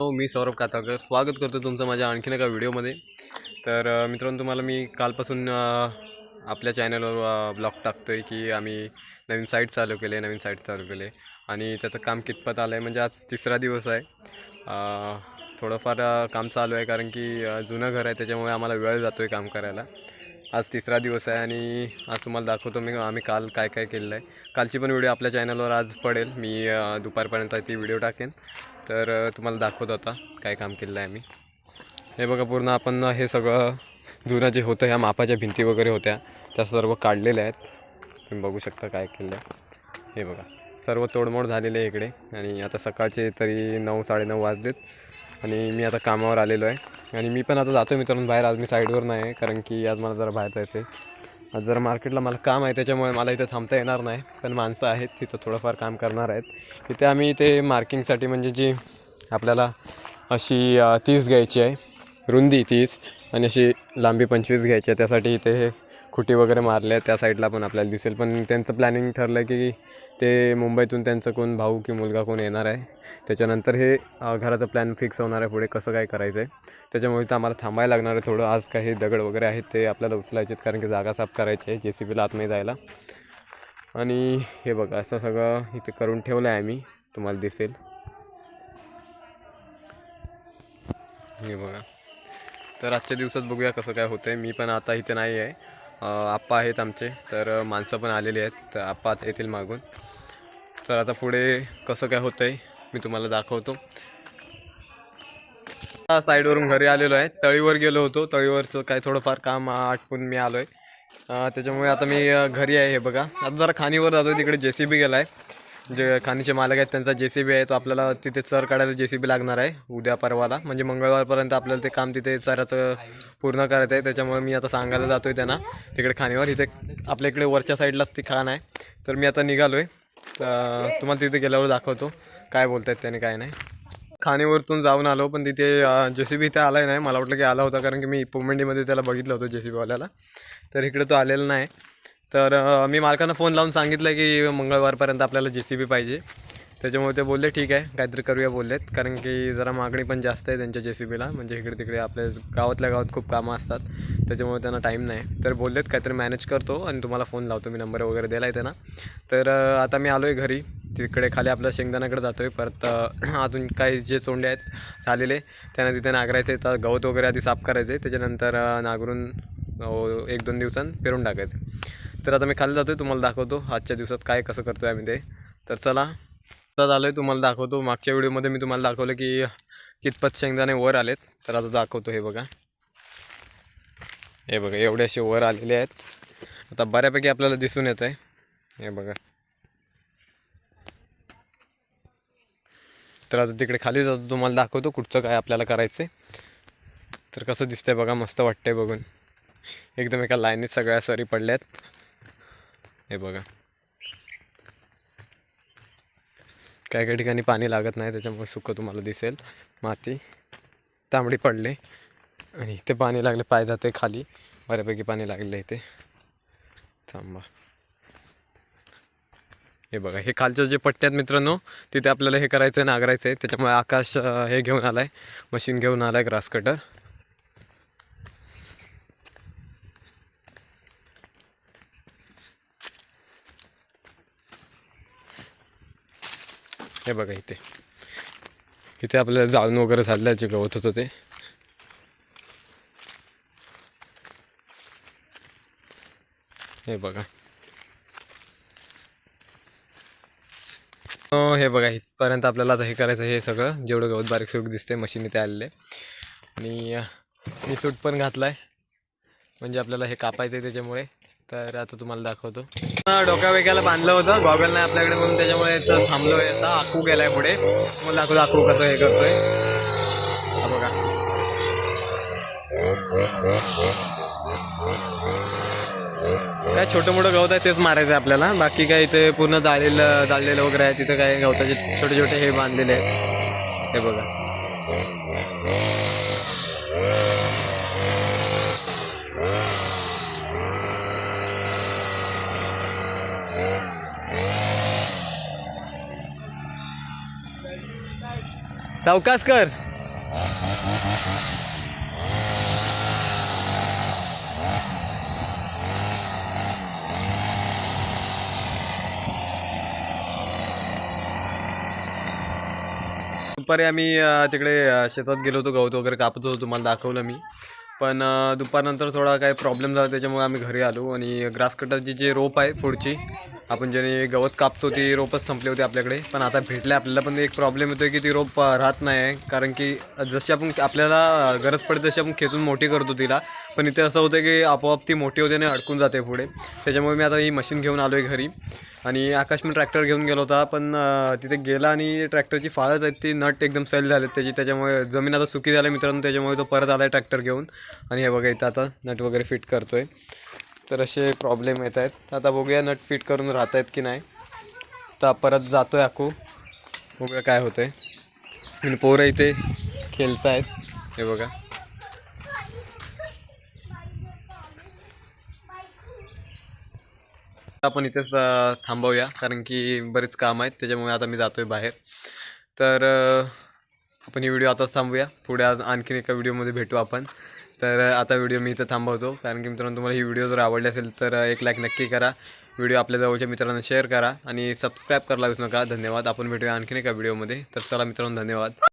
हो मी सौरभ काताकर स्वागत करतो तुमचं माझ्या आणखीन एका व्हिडिओमध्ये. तर मित्रांनो तुम्हाला मी कालपासून आपल्या चॅनलवर ब्लॉग टाकतो आहे की आम्ही नवीन साईट चालू केले नवीन साईट चालू केले आणि त्याचं काम कितपत आलं आहे म्हणजे आज तिसरा दिवस आहे. थोडंफार काम चालू आहे कारण की जुनं घर आहे त्याच्यामुळे आम्हाला वेळ जातो आहे काम करायला. आज तिसरा दिवस आहे आणि आज तुम्हाला दाखवतो मी आम्ही काल काय काय केलेलं आहे. कालची पण व्हिडिओ आपल्या चॅनलवर आज पडेल. मी दुपारपर्यंत ती व्हिडिओ टाकेन. तर तुम्हाला दाखवतो आता काय काम केलेलं आहे आम्ही. हे बघा पूर्ण आपण हे सगळं जुनं जे होतं ह्या मापाच्या भिंती वगैरे होत्या त्या सर्व काढलेल्या आहेत. तुम्ही बघू शकता काय केलं आहे. हे बघा सर्व तोडमोड झालेले आहे इकडे. आणि आता सकाळचे तरी नऊ साडेनऊ वाजलेत. आणि मी आता कामावर आलेलो आहे. आणि मी पण आता जातो मित्रांनो बाहेर. आज मी साईडवर नाही आहे कारण की आज मला जरा बाहेर जायचं आहे आज जरा मार्केटला मला काम आहे त्याच्यामुळे मला इथं थांबता येणार नाही. पण माणसं आहेत तिथं थोडंफार काम करणार आहेत. इथे आम्ही इथे मार्किंगसाठी म्हणजे जी आपल्याला अशी तीस घ्यायची आहे. रुंदी तीस आणि अशी लांबी पंचवीस घ्यायची आहे. त्यासाठी इथे हे खुटी वगैरे मारले त्या साईडला पण आपल्याला दिसेल. पण त्यांचं प्लॅनिंग ठरलं आहे की ते मुंबईतून त्यांचं कोण भाऊ की मुलगा कोण येणार आहे. त्याच्यानंतर हे घराचा घराचं प्लॅन फिक्स होणार आहे पुढे कसं काय करायचं आहे त्याच्यामुळे तर आम्हाला थांबायला लागणार आहे थोडं. आज काही दगड वगैरे आहेत ते आपल्याला उचलायचे आहेत कारण की जागा साफ करायची आहे जे सी बीला आतमध्ये जायला. आणि हे बघा असं सगळं इथे करून ठेवलं आहे आम्ही. तुम्हाला दिसेल. हे बघा. तर आजच्या दिवसात बघूया कसं काय होतं आहे मी पण आता इथे नाही आहे आप्पा आहेत आमचे तर माणसं पण आलेली आहेत तर आप्पा येथील येतील मागून. तर आता पुढे कसं काय होतं आहे मी तुम्हाला दाखवतो. साईडवरून घरी आलेलो आहे तळीवर गेलो होतो तळीवरचं काय थोडंफार काम आटपून मी आलो आहे त्याच्यामुळे आता मी घरी आहे हे बघा. आता जरा खाणीवर जातो तिकडे जे सी बी गेला आहे जे खाणीचे मालक आहेत त्यांचा जे सी बी आहे तो आपल्याला तिथे चर काढायला जे सी बी लागणार आहे उद्या परवाला. म्हणजे मंगळवारपर्यंत आपल्याला ते काम तिथे चराचं पूर्ण करायचं आहे. त्याच्यामुळे मी आता सांगायला जातो आहे त्यांना तिकडे खाणीवर. इथे आपल्या इकडे वरच्या साईडलाच ती खाण आहे. तर मी आता निघालो आहे तुम्हाला तिथे गेल्यावर दाखवतो काय बोलत आहेत त्याने काय नाही. खाणीवरतून जाऊन आलो पण तिथे जे सी बी इथे आला नाही. मला वाटलं की आला होता कारण की मी पोमेंडीमध्ये त्याला बघितलं होतं जे सी बीवाल्याला तर इकडे तो आलेला नाही. तर मी मालकांना फोन लावून सांगितलं की मंगळवारपर्यंत आपल्याला जे सी बी पाहिजे. त्याच्यामुळे ते बोलले ठीक आहे काहीतरी करूया बोललेत. कारण की जरा मागणी पण जास्त आहे त्यांच्या जे सी बीला म्हणजे इकडे तिकडे आपल्या गावातल्या गावात खूप कामं असतात. त्याच्यामुळे त्यांना टाईम नाही. तर बोललेत काहीतरी मॅनेज करतो आणि तुम्हाला फोन लावतो. मी नंबर वगैरे दिला आहे त्यांना. तर आता मी आलो आहे घरी. तिकडे खाली आपल्या शेंगदाण्याकडे जातो आहे परत अजून काही जे चोंडे आहेत झालेले त्यांना तिथे नागरायचे तर गवत वगैरे आधी साफ करायचे त्याच्यानंतर नागरून नांगरून एक दोन दिवसांत पेरून टाकायचं. तर आता मी खाली जातो आहे तुम्हाला दाखवतो आजच्या दिवसात काय कसं करतो आहे आम्ही ते. तर चला आता आलो आहे तुम्हाला दाखवतो. मागच्या व्हिडिओमध्ये मी तुम्हाला दाखवलं की कितपत शेंगदाणे वर आलेत. तर आता दाखवतो हे बघा. हे बघा एवढे असे वर आलेले आहेत. आता बऱ्यापैकी आपल्याला दिसून येत आहे हे बघा. तर आता तिकडे खाली जातो तुम्हाला दाखवतो कुठचं काय आपल्याला करायचं आहे तर कसं दिसतंय बघा मस्त वाटतंय बघून. एकदम एका लाईनीत सगळ्या सरी आहेत हे बघा. काही काही ठिकाणी पाणी लागत नाही त्याच्यामुळे सुकं तुम्हाला दिसेल. माती तांबडी पडले. आणि इथे पाणी लागले पाय जाते खाली. बऱ्यापैकी पाणी लागले इथे. थांबा. हे बघा हे खालच्या जे पट्टे आहेत मित्रांनो तिथे आपल्याला हे करायचं आहे नागरायचं आहे त्याच्यामुळे आकाश हे घेऊन आलाय. मशीन घेऊन आलाय ग्रास कटर. हे बघा इथे. इथे आपल्याला जाळून वगैरे झालं जे गवत होतं ते. हे बघा. हो, हे बघा इथपर्यंत आपल्याला आता हे करायचं हे सगळं. जेवढं गवत बारीक सूट दिसते मशीन इथे आलेले आणि मी सूट पण घातलाय. म्हणजे आपल्याला हे कापायचं आहे त्याच्यामुळे. तर आता तुम्हाला दाखवतो. डोक्या वेग्याला बांधलं होतं. गॉगल नाही आपल्याकडे म्हणून त्याच्यामुळे थांबलो थांबलोय. आता आखू गेलाय पुढे. मग दाखवतो आखू कसं हे करतोय. बघा. काय छोटं मोठं गवत आहे तेच मारायचं आहे आपल्याला. बाकी काय इथे पूर्ण जाळलेलं जाळलेलं वगैरे आहे. तिथं काय गवताचे छोटे छोटे हे बांधलेले आहेत. हे बघा. सावकास कर. दुपारी आम्ही तिकडे शेतात गेलो होतो गवत वगैरे कापत होतो तुम्हाला दाखवलं मी. पण दुपारनंतर थोडा काही प्रॉब्लेम झाला त्याच्यामुळे आम्ही घरी आलो आणि ग्रास कटरची जी रोप आहे पुढची आपण ज्याने गवत कापतो ती रोपच संपली होती आपल्याकडे. पण आता भेटले आपल्याला पण एक प्रॉब्लेम येतो की ती रोप राहत नाही. कारण की जशी आपण आपल्याला गरज पडते तशी आपण खेचून मोठी करतो तिला. पण इथे असं होतं की आपोआप ती मोठी होते आणि अडकून जाते पुढे. त्याच्यामुळे मी आता ही मशीन घेऊन आलो आहे घरी. आणि आकाश मी ट्रॅक्टर घेऊन गेलो होता पण तिथे गेला आणि ट्रॅक्टरची फाळच आहेत ती नट एकदम सैल झालेत त्याची. त्याच्यामुळे जमीन आता सुकी झाली मित्रांनो त्याच्यामुळे तो परत आला आहे ट्रॅक्टर घेऊन. आणि हे बघा इथं आता नट वगैरे फिट करतो आहे तर असे प्रॉब्लेम येत आहेत. आता बघूया नट फिट करून राहत आहेत की नाही. तर परत जातो आहे आखू बघूया काय होतं आहे आणि पोरं इथे खेळत आहेत. हे बघा. आपण इथेच थांबवूया. कारण की बरेच काम आहेत. त्याच्यामुळे आता मी जातो आहे बाहेर. तर आपण हे व्हिडिओ आताच थांबूया. पुढे आज आणखीन एका व्हिडिओमध्ये भेटू आपण. तर आता व्हिडिओ मी इथं थांबवतो. कारण की मित्रांनो तुम्हाला ही व्हिडिओ जर आवडली असेल तर एक लाईक नक्की करा. व्हिडिओ आपल्या जवळच्या मित्रांना शेअर करा आणि सबस्क्राईब करायला विसरू नका. धन्यवाद. आपण भेटूया आणखीन एका व्हिडिओमध्ये. तर चला मित्रांनो धन्यवाद.